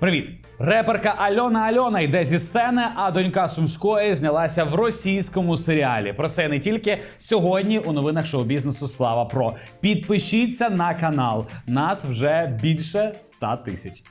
Привіт! Реперка Альона Альона йде зі сцени, а донька Сумської знялася в російському серіалі. Про це не тільки сьогодні у новинах шоу-бізнесу Слава Про. Підпишіться на канал. Нас вже більше 100 тисяч.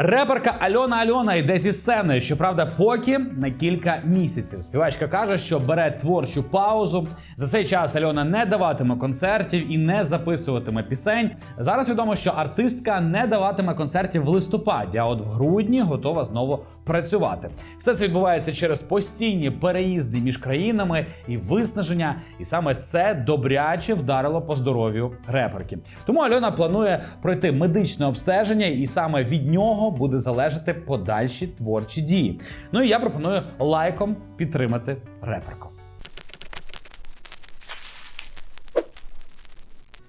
Реперка Альона Альона йде зі сцени. Щоправда, поки на кілька місяців. Співачка каже, що бере творчу паузу. За цей час Альона не даватиме концертів і не записуватиме пісень. Зараз відомо, що артистка не даватиме концертів в листопаді, а от в грудні готова знову працювати. Все це відбувається через постійні переїзди між країнами і виснаження. І саме це добряче вдарило по здоров'ю реперки. Тому Альона планує пройти медичне обстеження, і саме від нього буде залежати подальші творчі дії. Ну і я пропоную лайком підтримати реперку.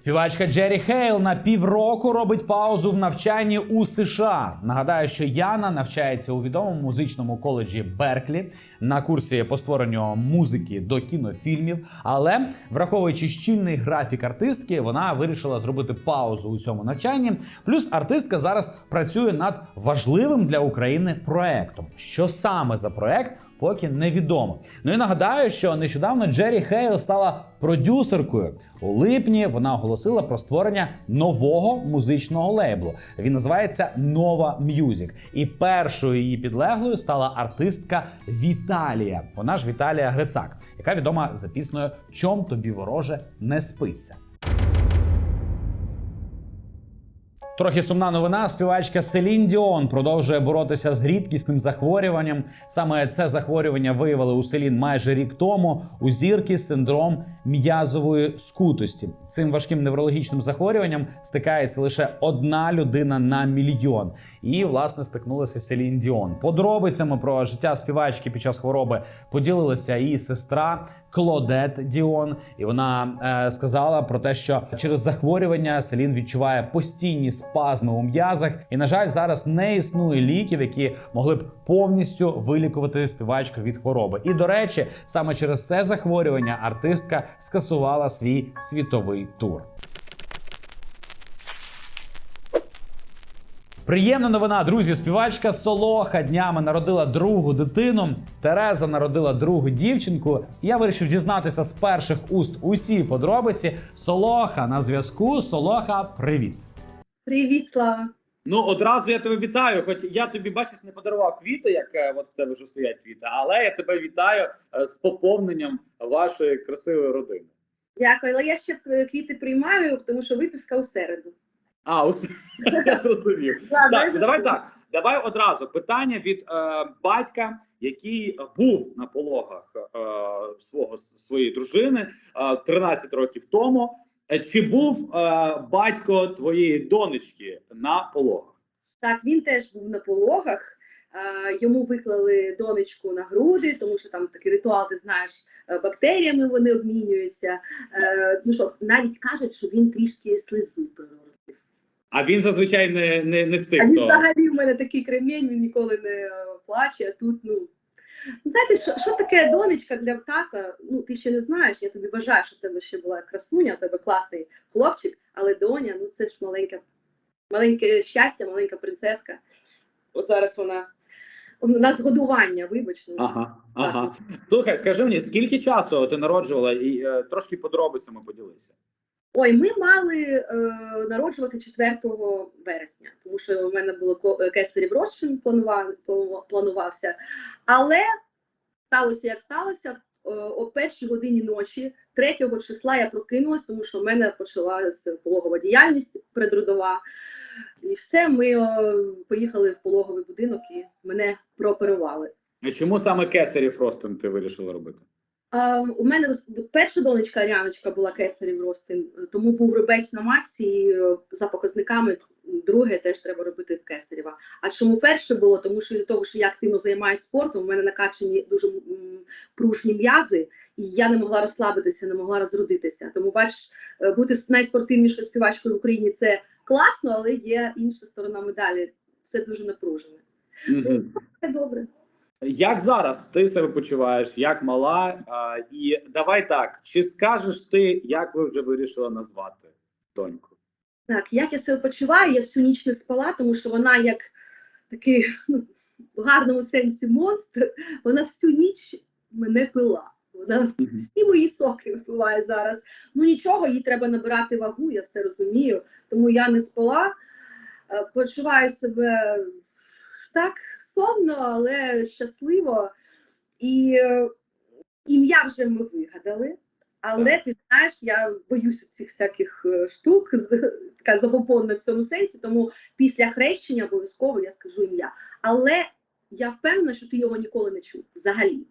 Співачка Джері Хейл на півроку робить паузу в навчанні у США. Нагадаю, що Яна навчається у відомому музичному коледжі Берклі на курсі по створенню музики до кінофільмів. Але враховуючи щільний графік артистки, вона вирішила зробити паузу у цьому навчанні. Плюс артистка зараз працює над важливим для України проектом. Що саме за проект? Поки невідомо. Ну і нагадаю, що нещодавно Джері Хейл стала продюсеркою. У липні вона оголосила про створення нового музичного лейблу. Він називається Нова М'юзік. І першою її підлеглою стала артистка Віталія. Вона ж Віталія Грицак, яка відома за піснею Чом тобі вороже не спиться. Трохи сумна новина. Співачка Селін Діон продовжує боротися з рідкісним захворюванням. Саме це захворювання виявили у Селін майже рік тому. У зірки синдром м'язової скутості. Цим важким неврологічним захворюванням стикається лише одна людина на мільйон. І власне стикнулася Селін Діон. Подробицями про життя співачки під час хвороби поділилася її сестра Клодет Діон. І вона е, сказала про те, що через захворювання Селін відчуває постійні спазми у м'язах. І, на жаль, зараз не існує ліків, які могли б повністю вилікувати співачку від хвороби. І до речі, саме через це захворювання артистка скасувала свій світовий тур. Приємна новина, друзі. Співачка Солоха днями народила другу дитину. Тереза народила другу дівчинку. Я вирішив дізнатися з перших уст усі подробиці. Солоха на зв'язку. Солоха, привіт. Привіт, Слава. Ну одразу я тебе вітаю. Хоч я тобі бачиш, не подарував квіти, як е, от в тебе вже стоять квіти, але я тебе вітаю е, з поповненням вашої красивої родини. Дякую, але я ще е, квіти приймаю, тому що виписка у середу. А, ось я зрозумів. Так, давай так. Давай одразу питання від е, батька, який був на пологах е, свого своєї дружини е, 13 років тому. Е, Чи був е, батько твоєї донечки на пологах? Так, він теж був на пологах. е, Йому виклали донечку на груди, тому що там такий ритуал, ти знаєш, е, бактеріями вони обмінюються. Ну що, навіть кажуть, що він трішки слизу. А він зазвичай не, не, не з тих, А він хто взагалі в мене такий кремінь, він ніколи не е, плаче, а тут, ну. Ну, Знаєте, що, що таке донечка для тата? Ну, ти ще не знаєш, я тобі бажаю, щоб в тебе ще була красуня, у тебе класний хлопчик, але доня, ну це ж маленька, маленьке щастя, маленька принцеска. От зараз вона. У нас годування, вибач. ну. Ага, ага. Слухай, скажи мені, скільки часу ти народжувала і е, трошки подробицями поділися? Ой, ми мали е, народжувати 4 вересня, тому що в мене було е, кесарів розчин планува, планува- планувався. Але сталося як сталося. Е, О першій годині ночі, 3 числа, я прокинулась, тому що в мене почалася пологова діяльність предродова. І все, ми е, поїхали в пологовий будинок і мене прооперували. А чому саме кесарів Фростен ти вирішила робити? У мене перша донечка Аріаночка була кесарів ростин, тому був рубець на матці, і е, за показниками друге теж треба робити в кесарєва. А чому перше було? Тому що від того, що я активно займаюся спортом, у мене накачані дуже пружні м'язи, і я не могла розслабитися, не могла розродитися. Тому бачиш, е, бути найспортивнішою співачкою в Україні це класно, але є інша сторона медалі. Все дуже напружене. Мгм. Це добре. Як зараз ти себе почуваєш, як мала? А, і давай так, чи скажеш ти, як ви вже вирішили назвати доньку? Так, як я себе почуваю, я всю ніч не спала, тому що вона як такий ну, в гарному сенсі монстр, вона всю ніч мене пила. Вона всі мої соки випиває зараз. Ну нічого, їй треба набирати вагу, я все розумію. Тому я не спала. Е, Почуваю себе так сонно, але щасливо. І е, ім'я вже ми вигадали. Але ти знаєш, я боюся цих всяких е, штук, така забобонна в цьому сенсі, тому після хрещення обов'язково я скажу ім'я. Але я впевнена, що ти його ніколи не чув взагалі.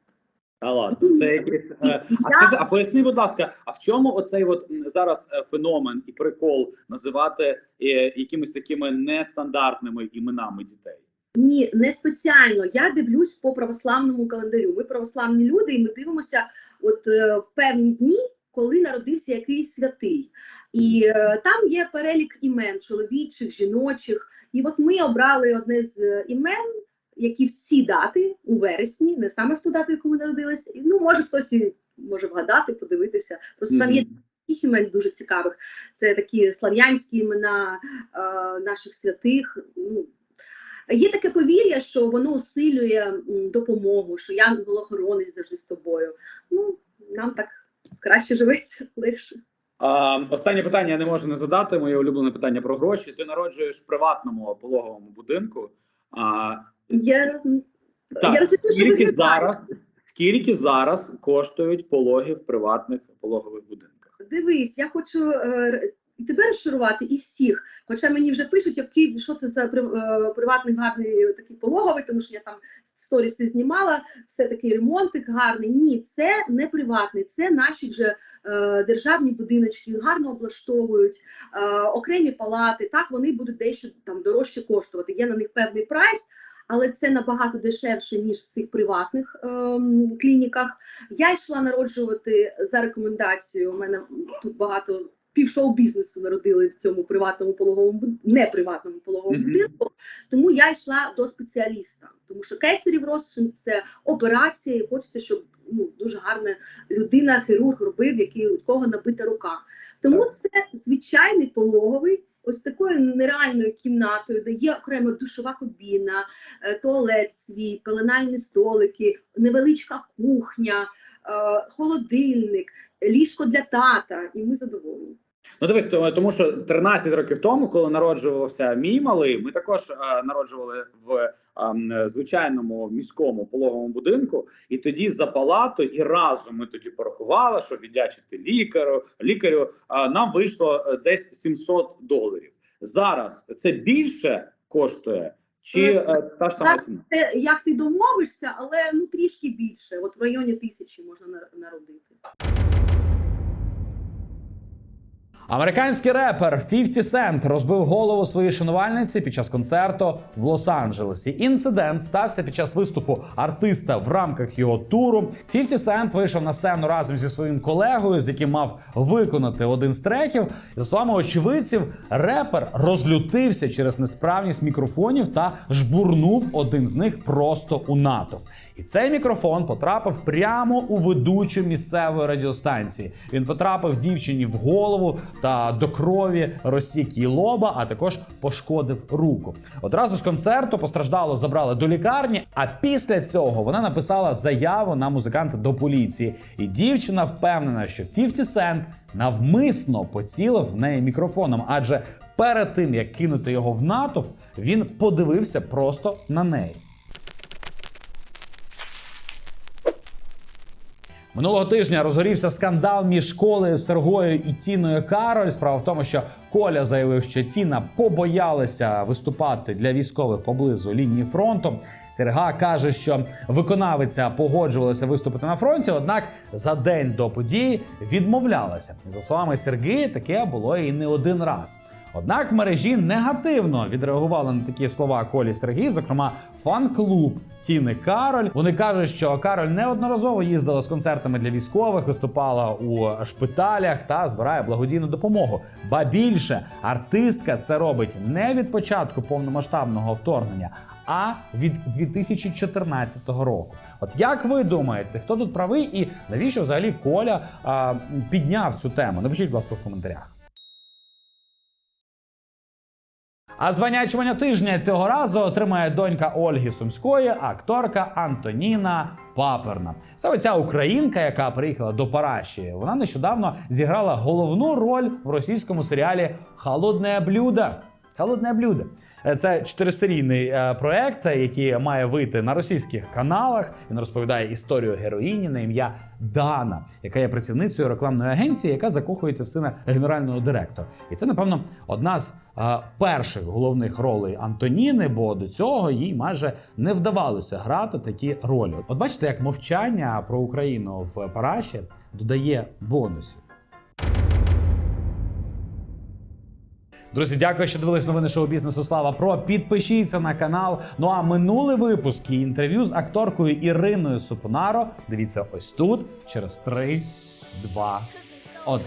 А ладно, це якийсь. е, А скажи, а поясни, будь ласка, а в чому оцей от зараз е, феномен і прикол називати е, якимись такими нестандартними іменами дітей? Ні, не спеціально. Я дивлюсь по православному календарю. Ми православні люди, і ми дивимося от е, в певні дні, коли народився якийсь святий. І е, там є перелік імен чоловічих, жіночих. І от ми обрали одне з е, імен, які в ці дати у вересні, не саме в ту дату, яку ми народилися. Ну, може хтось і може вгадати, подивитися. Просто там є таких імен дуже цікавих. Це такі слав'янські імена е, наших святих. Ну, Є таке повір'я, що воно усилює допомогу, що янгол-охоронець завжди з тобою. Ну, нам так краще живеться, легше. А, останнє питання я не можу не задати. Моє улюблене питання про гроші. Ти народжуєш в приватному пологовому будинку. А, Я, так, я розумію, що скільки зараз, скільки зараз коштують пологи в приватних пологових будинках? Дивись, я хочу е, і тебе розчарувати, і всіх. Хоча мені вже пишуть, який що це за е, приватний гарний такий пологовий, тому що я там сторіси знімала, все такий ремонтик гарний. Ні, це не приватний, це наші вже е, державні будиночки, гарно облаштовують, е, окремі палати. Так вони будуть дещо там дорожче коштувати. Є на них певний прайс. Але це набагато дешевше ніж в цих приватних ем, клініках. Я йшла народжувати за рекомендацією. У мене тут багато півшоу бізнесу народили в цьому приватному пологовому не приватному пологовому будинку. Тому я йшла до спеціаліста, тому що кесарів розчин це операція, і хочеться, щоб ну дуже гарна людина, хірург робив, який у кого набита рука. Тому це звичайний пологовий. Ось такою нереальною кімнатою, де є окремо душова кабіна, е, туалет свій, пеленальні столики, невеличка кухня, е, холодильник, ліжко для тата, і ми задоволені. Ну дивись, то- тому що 13 років тому, коли народжувався мій малий, ми також е, народжували в е, звичайному міському пологовому будинку, і тоді за палату і разом ми тоді порахували, що віддячити лікарю, лікарю е, нам вийшло е, десь 700 доларів. Зараз це більше коштує, чи е, та ж сама ціна? Це як ти домовишся, але ну трішки більше. От в районі тисячі можна на- народити. Американський репер 50 Cent розбив голову своїй шанувальниці під час концерту в Лос-Анджелесі. Інцидент стався під час виступу артиста в рамках його туру. 50 Cent вийшов на сцену разом зі своїм колегою, з яким мав виконати один з треків. За словами очевидців, репер розлютився через несправність мікрофонів та жбурнув один з них просто у натовп. І цей мікрофон потрапив прямо у ведучу місцевої радіостанції. Він потрапив дівчині в голову та до крові розсік її лоба, а також пошкодив руку. Одразу з концерту постраждало забрали до лікарні. А після цього вона написала заяву на музиканта до поліції. І дівчина впевнена, що 50 Cent навмисно поцілив в неї мікрофоном, адже перед тим як кинути його в натовп, він подивився просто на неї. Минулого тижня розгорівся скандал між Колею Сергою і Тіною Кароль. Справа в тому, що Коля заявив, що Тіна побоялася виступати для військових поблизу лінії фронту. Серга каже, що виконавиця погоджувалася виступити на фронті, однак за день до події відмовлялася. За словами Серги, таке було і не один раз. Однак мережі негативно відреагували на такі слова Колі Сергій, зокрема фан-клуб Тіни Кароль. Вони кажуть, що Кароль неодноразово їздила з концертами для військових, виступала у шпиталях та збирає благодійну допомогу. Ба більше артистка це робить не від початку повномасштабного вторгнення, а від 2014 року. От як ви думаєте, хто тут правий і навіщо взагалі Коля а, підняв цю тему? Напишіть, будь ласка, в коментарях. А звання чманя тижня цього разу отримає донька Ольги Сумської, акторка Антоніна Паперна. Саме ця українка, яка приїхала до Параші, вона нещодавно зіграла головну роль в російському серіалі Холодне блюдо. Холодне блюдо. Е, Це чотирисерійний е, проект, е, який має вийти на російських каналах. Він розповідає історію героїні на ім'я Дана, яка є працівницею рекламної агенції, яка закохується в сина генерального директора. І це, напевно, одна з перших головних ролей Антоніни, бо до цього їй майже не вдавалося грати такі ролі. От бачите, як мовчання про Україну в Параші додає бонусів. Друзі, дякую, що дивились новини шоу бізнесу Слава Про. Підпишіться на канал. Ну а минулий випуск і інтерв'ю з акторкою Іриною Супонаро. Дивіться ось тут через 3, 2, 1.